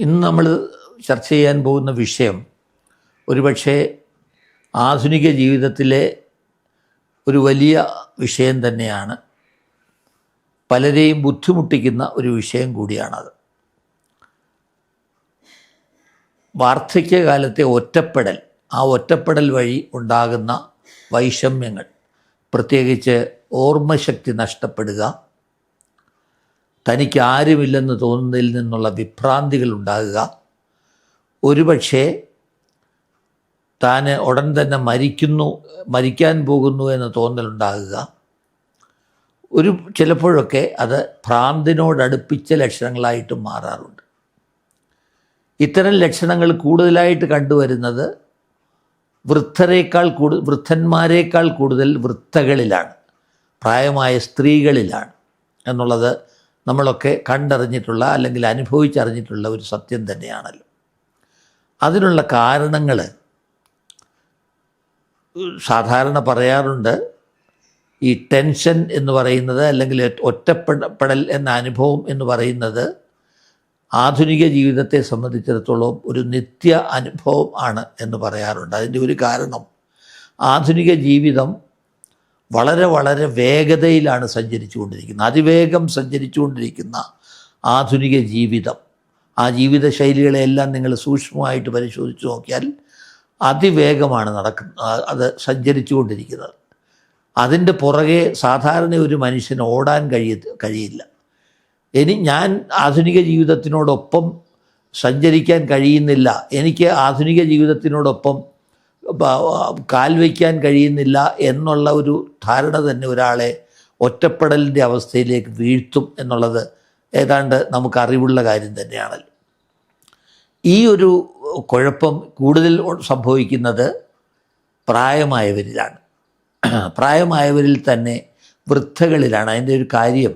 ഇന്ന് നമ്മൾ ചർച്ച ചെയ്യാൻ പോകുന്ന വിഷയം ഒരുപക്ഷെ ആധുനിക ജീവിതത്തിലെ ഒരു വലിയ വിഷയം തന്നെയാണ്. പലരെയും ബുദ്ധിമുട്ടിക്കുന്ന ഒരു വിഷയം കൂടിയാണത്. വാർദ്ധക്യകാലത്തെ ഒറ്റപ്പെടൽ ആ ഒറ്റപ്പെടൽ വഴി ഉണ്ടാകുന്ന വൈഷമ്യങ്ങൾ പ്രത്യേകിച്ച് ഓർമ്മശക്തി നഷ്ടപ്പെടുക തനിക്ക് ആരുമില്ലെന്ന് തോന്നുന്നതിൽ നിന്നുള്ള വിഭ്രാന്തികൾ ഉണ്ടാകുക. ഒരുപക്ഷേ താൻ ഉടൻ തന്നെ മരിക്കുന്നു മരിക്കാൻ പോകുന്നു എന്ന തോന്നലുണ്ടാകുക ഒരു ചിലപ്പോഴൊക്കെ അത് ഭ്രാന്തിനോടടുപ്പിച്ച ലക്ഷണങ്ങളായിട്ട് മാറാറുണ്ട്. ഇത്തരം ലക്ഷണങ്ങൾ കൂടുതലായിട്ട് കണ്ടുവരുന്നത് വൃദ്ധരേക്കാൾ കൂടുതൽ വൃദ്ധന്മാരേക്കാൾ കൂടുതൽ വൃദ്ധകളിലാണ് പ്രായമായ സ്ത്രീകളിലാണ് എന്നുള്ളത് നമ്മളൊക്കെ കണ്ടറിഞ്ഞിട്ടുള്ള അല്ലെങ്കിൽ അനുഭവിച്ചറിഞ്ഞിട്ടുള്ള ഒരു സത്യം തന്നെയാണല്ലോ. അതിനുള്ള കാരണങ്ങൾ സാധാരണ പറയാറുണ്ട് ഈ ടെൻഷൻ എന്ന് പറയുന്നത് അല്ലെങ്കിൽ ഒറ്റപ്പെടപ്പെടൽ എന്ന അനുഭവം എന്ന് പറയുന്നത് ആധുനിക ജീവിതത്തെ സംബന്ധിച്ചിടത്തോളം ഒരു നിത്യ അനുഭവം ആണ് എന്ന് പറയാറുണ്ട്. അതിന്റെ ഒരു കാരണം ആധുനിക ജീവിതം വളരെ വളരെ വേഗതയിലാണ് സഞ്ചരിച്ചുകൊണ്ടിരിക്കുന്നത്. അതിവേഗം സഞ്ചരിച്ചുകൊണ്ടിരിക്കുന്ന ആധുനിക ജീവിതം. ആ ജീവിത ശൈലികളെല്ലാം നിങ്ങൾ സൂക്ഷ്മമായിട്ട് പരിശോധിച്ച് നോക്കിയാൽ അതിവേഗമാണ് നടക്കുന്നത് അത് സഞ്ചരിച്ചുകൊണ്ടിരിക്കുന്നത്. അതിന്റെ പുറകെ സാധാരണ ഒരു മനുഷ്യന് ഓടാൻ കഴിയ കഴിയില്ല. ഇനി ഞാൻ ആധുനിക ജീവിതത്തിനോടൊപ്പം സഞ്ചരിക്കാൻ കഴിയുന്നില്ല. എനിക്ക് ആധുനിക ജീവിതത്തിനോടൊപ്പം കാൽ വയ്ക്കാൻ കഴിയുന്നില്ല എന്നുള്ള ഒരു ധാരണ തന്നെ ഒരാളെ ഒറ്റപ്പെടലിന്റെ അവസ്ഥയിലേക്ക് വീഴ്ത്തും എന്നുള്ളത് ഏതാണ്ട് നമുക്ക് അറിവുള്ള കാര്യം തന്നെയാണല്ലോ ഈ ഒരു കുഴപ്പം കൂടുതൽ സംഭവിക്കുന്നത് പ്രായമായവരിലാണ്. പ്രായമായവരിൽ തന്നെ വൃദ്ധകളിലാണ്. അതിന്റെ ഒരു കാര്യം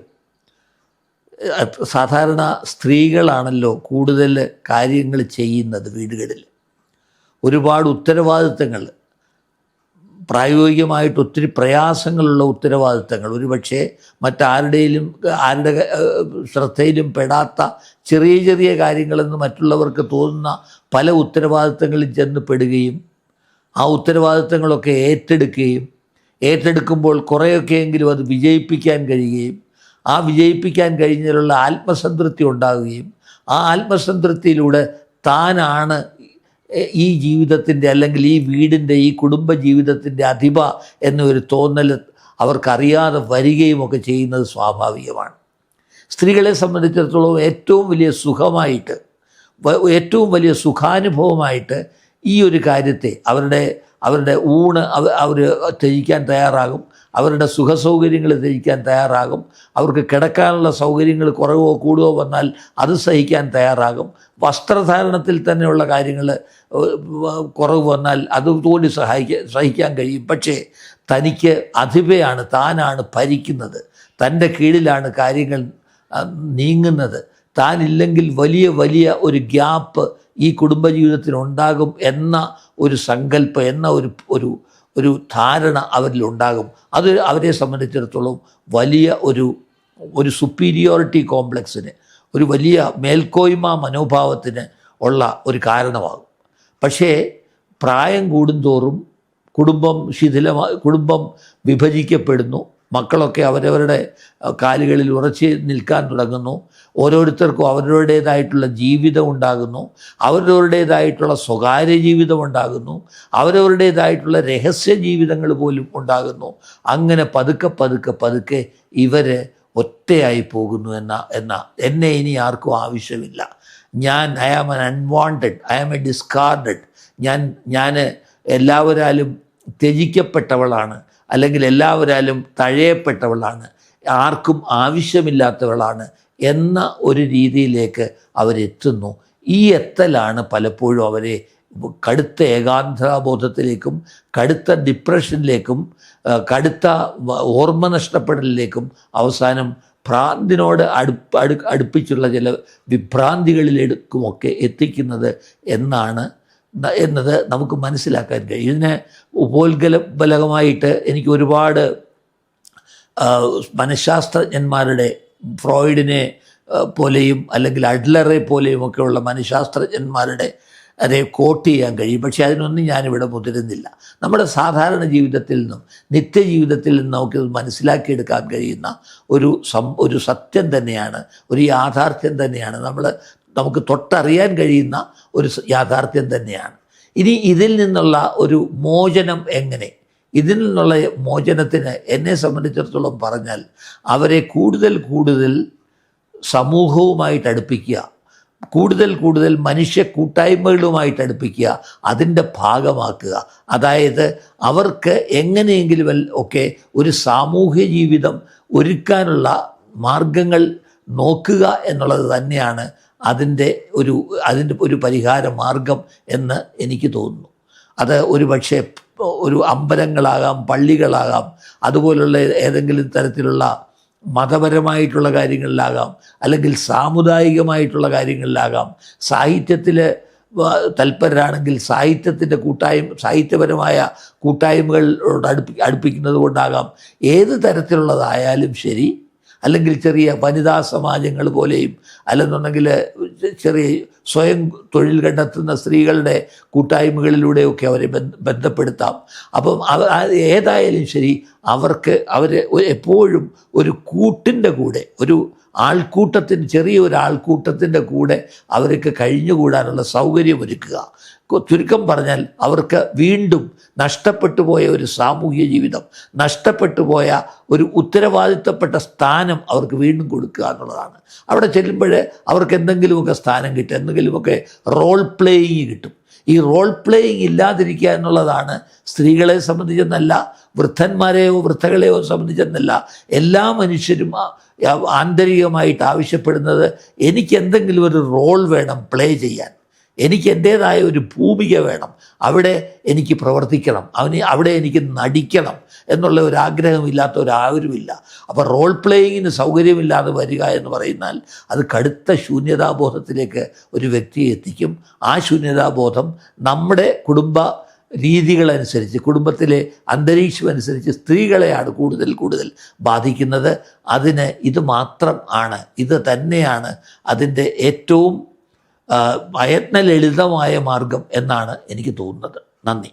സാധാരണ സ്ത്രീകളാണല്ലോ കൂടുതൽ കാര്യങ്ങൾ ചെയ്യുന്നത് വീടുകളിൽ. ഒരുപാട് ഉത്തരവാദിത്തങ്ങൾ പ്രായോഗികമായിട്ട് ഒത്തിരി പ്രയാസങ്ങളുള്ള ഉത്തരവാദിത്തങ്ങൾ. ഒരുപക്ഷെ മറ്റാരുടെയും ആരുടെ ശ്രദ്ധയിലും പെടാത്ത ചെറിയ ചെറിയ കാര്യങ്ങളെന്ന് മറ്റുള്ളവർക്ക് തോന്നുന്ന പല ഉത്തരവാദിത്തങ്ങളിൽ ചെന്ന് പെടുകയും ആ ഉത്തരവാദിത്തങ്ങളൊക്കെ ഏറ്റെടുക്കുകയും ഏറ്റെടുക്കുമ്പോൾ കുറേയൊക്കെയെങ്കിലും അത് വിജയിപ്പിക്കാൻ കഴിയുകയും ആ വിജയിപ്പിക്കാൻ കഴിഞ്ഞതിലുള്ള ആത്മസംതൃപ്തി ഉണ്ടാവുകയും ആ ആത്മസംതൃപ്തിയിലൂടെ താനാണ് ഈ ജീവിതത്തിന്റെ അല്ലെങ്കിൽ ഈ വീടിന്റെ ഈ കുടുംബ ജീവിതത്തിന്റെ അധിപ എന്നൊരു തോന്നൽ അവർക്കറിയാതെ വരികയും ഒക്കെ ചെയ്യുന്നത് സ്വാഭാവികമാണ്. സ്ത്രീകളെ സംബന്ധിച്ചിടത്തോളം ഏറ്റവും വലിയ സുഖമായിട്ട് ഏറ്റവും വലിയ സുഖാനുഭവമായിട്ട് ഈ ഒരു കാര്യത്തെ അവരുടെ അവരുടെ ഊണ് അവർ അവർ ത്യജിക്കാൻ തയ്യാറാകും. അവരുടെ സുഖസൗകര്യങ്ങൾ ധരിക്കാൻ തയ്യാറാകും. അവർക്ക് കിടക്കാനുള്ള സൗകര്യങ്ങൾ കുറവോ കൂടുകയോ വന്നാൽ അത് സഹിക്കാൻ തയ്യാറാകും. വസ്ത്രധാരണത്തിൽ തന്നെയുള്ള കാര്യങ്ങൾ കുറവ് വന്നാൽ അതുപോലെ സഹായിക്കാൻ സഹിക്കാൻ കഴിയും. പക്ഷേ തനിക്ക് അധിപയാണ് താനാണ് ഭരിക്കുന്നത്. തന്റെ കീഴിലാണ് കാര്യങ്ങൾ നീങ്ങുന്നത്. താനില്ലെങ്കിൽ വലിയ വലിയ ഒരു ഗ്യാപ്പ് ഈ കുടുംബജീവിതത്തിനുണ്ടാകും എന്ന ഒരു സങ്കല്പം എന്ന ഒരു ഒരു ഒരു ധാരണ അവരിലുണ്ടാകും. അത് അവരെ സംബന്ധിച്ചിടത്തോളം വലിയ ഒരു ഒരു സുപ്പീരിയോറിറ്റി കോംപ്ലക്സിന് ഒരു വലിയ മേൽക്കോയ്മ മനോഭാവത്തിന് ഉള്ള ഒരു കാരണമാകും. പക്ഷേ പ്രായം കൂടുന്തോറും കുടുംബം ശിഥിലമായി കുടുംബം വിഭജിക്കപ്പെടുന്നു. മക്കളൊക്കെ അവരവരുടെ കാലുകളിൽ ഉറച്ച് നിൽക്കാൻ തുടങ്ങുന്നു. ഓരോരുത്തർക്കും അവരവരുടേതായിട്ടുള്ള ജീവിതം ഉണ്ടാകുന്നു. അവരവരുടേതായിട്ടുള്ള സ്വകാര്യ ജീവിതം ഉണ്ടാകുന്നു. അവരവരുടേതായിട്ടുള്ള രഹസ്യ ജീവിതങ്ങൾ പോലും ഉണ്ടാകുന്നു. അങ്ങനെ പതുക്കെ പതുക്കെ പതുക്കെ ഇവർ ഒറ്റയായി പോകുന്നു എന്ന എന്ന എന്നെ ഇനി ആർക്കും ആവശ്യമില്ല. ഞാൻ I am an unwanted I am a discarded ഞാൻ ഞാൻ എല്ലാവരാലും ത്യജിക്കപ്പെട്ടവളാണ്. അല്ലെങ്കിൽ എല്ലാവരാലും തഴയപ്പെട്ടവളാണ് ആർക്കും ആവശ്യമില്ലാത്തവളാണ് എന്ന ഒരു രീതിയിലേക്ക് അവരെത്തുന്നു. ഈ എത്തലാണ് പലപ്പോഴും അവരെ കടുത്ത ഏകാന്തബോധത്തിലേക്കും കടുത്ത ഡിപ്രഷനിലേക്കും കടുത്ത ഓർമ്മ നഷ്ടപ്പെടലിലേക്കും അവസാനം ഭ്രാന്തിനോട് അടുപ്പ് അടു അടുപ്പിച്ചുള്ള ചില വിഭ്രാന്തികളിലേക്കുമൊക്കെ എത്തിക്കുന്നത് എന്നാണ് എന്നത് നമുക്ക് മനസ്സിലാക്കാൻ കഴിയും. ഇതിനെ ഉപോത്ഗലബലകമായിട്ട് എനിക്ക് ഒരുപാട് മനഃശാസ്ത്രജ്ഞന്മാരുടെ ഫ്രോയിഡിനെ പോലെയും അല്ലെങ്കിൽ അഡ്ലറെ പോലെയും ഒക്കെയുള്ള മനഃശാസ്ത്രജ്ഞന്മാരുടെ അതെ കോട്ട് ചെയ്യാൻ കഴിയും. പക്ഷേ അതിനൊന്നും ഞാനിവിടെ മുതിരുന്നില്ല. നമ്മുടെ സാധാരണ ജീവിതത്തിൽ നിന്നും നിത്യജീവിതത്തിൽ നിന്നും നമുക്ക് മനസ്സിലാക്കിയെടുക്കാൻ കഴിയുന്ന ഒരു സം ഒരു സത്യം തന്നെയാണ് ഒരു യാഥാർത്ഥ്യം തന്നെയാണ്. നമ്മൾ നമുക്ക് തൊട്ടറിയാൻ കഴിയുന്ന ഒരു യാഥാർത്ഥ്യം തന്നെയാണ്. ഇനി ഇതിൽ നിന്നുള്ള ഒരു മോചനം എങ്ങനെ? ഇതിൽ നിന്നുള്ള മോചനത്തിന് എന്നെ സംബന്ധിച്ചിടത്തോളം പറഞ്ഞാൽ അവരെ കൂടുതൽ കൂടുതൽ സമൂഹവുമായിട്ട് അടുപ്പിക്കുക. കൂടുതൽ കൂടുതൽ മനുഷ്യ കൂട്ടായ്മകളുമായിട്ട് അടുപ്പിക്കുക. അതിന്റെ ഭാഗമാക്കുക. അതായത് അവർക്ക് എങ്ങനെയെങ്കിലും ഒക്കെ ഒരു സാമൂഹ്യ ജീവിതം ഒരുക്കാനുള്ള മാർഗങ്ങൾ നോക്കുക എന്നുള്ളത് തന്നെയാണ് അതിന്റെ ഒരു അതിന്റെ ഒരു പരിഹാര മാർഗം എന്ന് എനിക്ക് തോന്നുന്നു. അത് ഒരു പക്ഷേ ഒരു അമ്പലങ്ങളാകാം പള്ളികളാകാം അതുപോലുള്ള ഏതെങ്കിലും തരത്തിലുള്ള മതപരമായിട്ടുള്ള കാര്യങ്ങളിലാകാം അല്ലെങ്കിൽ സാമുദായികമായിട്ടുള്ള കാര്യങ്ങളിലാകാം. സാഹിത്യത്തിൽ തൽപരരാണെങ്കിൽ സാഹിത്യത്തിന്റെ കൂട്ടായ്മ സാഹിത്യപരമായ കൂട്ടായ്മകളോട് അടുപ്പി അടുപ്പിക്കുന്നത് കൊണ്ടാകാം ഏത് തരത്തിലുള്ളതായാലും ശരി അല്ലെങ്കിൽ ചെറിയ വനിതാ സമാജങ്ങൾ പോലെയും അല്ലെന്നുണ്ടെങ്കിൽ ചെറിയ സ്വയം തൊഴിൽ കണ്ടെത്തുന്ന സ്ത്രീകളുടെ കൂട്ടായ്മകളിലൂടെയൊക്കെ അവരെ ബന്ധപ്പെടുത്താം. അപ്പം ഏതായാലും ശരി അവർക്ക് അവർ എപ്പോഴും ഒരു കൂട്ടിന്റെ കൂടെ ഒരു ആൾക്കൂട്ടത്തിന് ചെറിയ ഒരു ആൾക്കൂട്ടത്തിന്റെ കൂടെ അവർക്ക് കഴിഞ്ഞുകൂടാനുള്ള സൗകര്യം ഒരുക്കുക. ചുരുക്കം പറഞ്ഞാൽ അവർക്ക് വീണ്ടും നഷ്ടപ്പെട്ടു പോയ ഒരു സാമൂഹ്യ ജീവിതം നഷ്ടപ്പെട്ടു പോയ ഒരു ഉത്തരവാദിത്തപ്പെട്ട സ്ഥാനം അവർക്ക് വീണ്ടും കൊടുക്കുക എന്നുള്ളതാണ്. അവിടെ ചെല്ലുമ്പോൾ അവർക്ക് എന്തെങ്കിലുമൊക്കെ സ്ഥാനം കിട്ടും. എന്തെങ്കിലുമൊക്കെ റോൾ പ്ലേയിങ് കിട്ടും. ഈ റോൾ പ്ലേയിങ് ഇല്ലാതിരിക്കുക എന്നുള്ളതാണ് സ്ത്രീകളെ സംബന്ധിച്ചെന്നല്ല വൃദ്ധന്മാരെയോ വൃദ്ധകളെയോ സംബന്ധിച്ചെന്നല്ല എല്ലാ മനുഷ്യരും ആന്തരികമായിട്ട് ആവശ്യപ്പെടുന്നത് എനിക്ക് എന്തെങ്കിലും ഒരു റോൾ വേണം പ്ലേ ചെയ്യാൻ. എനിക്ക് എന്റേതായ ഒരു ഭൂമിക വേണം. അവിടെ എനിക്ക് പ്രവർത്തിക്കണം. അവന് അവിടെ എനിക്ക് നടിക്കണം എന്നുള്ള ഒരു ആഗ്രഹമില്ലാത്ത ഒരാരുമില്ല. അപ്പോൾ റോൾ പ്ലേയിങ്ങിന് സൗകര്യമില്ലാതെ വരിക എന്ന് പറയുന്നാൽ അത് കടുത്ത ശൂന്യതാബോധത്തിലേക്ക് ഒരു വ്യക്തിയെ എത്തിക്കും. ആ ശൂന്യതാബോധം നമ്മുടെ കുടുംബ രീതികളനുസരിച്ച് കുടുംബത്തിലെ അന്തരീക്ഷം അനുസരിച്ച് സ്ത്രീകളെയാണ് കൂടുതൽ കൂടുതൽ ബാധിക്കുന്നത്. അതിന് ഇത് മാത്രം ആണ് ഇത് തന്നെയാണ് അതിന്റെ ഏറ്റവും ആ, പ്രയത്ന ലളിതമായ മാർഗം എന്നാണ് എനിക്ക് തോന്നുന്നത്. നന്ദി.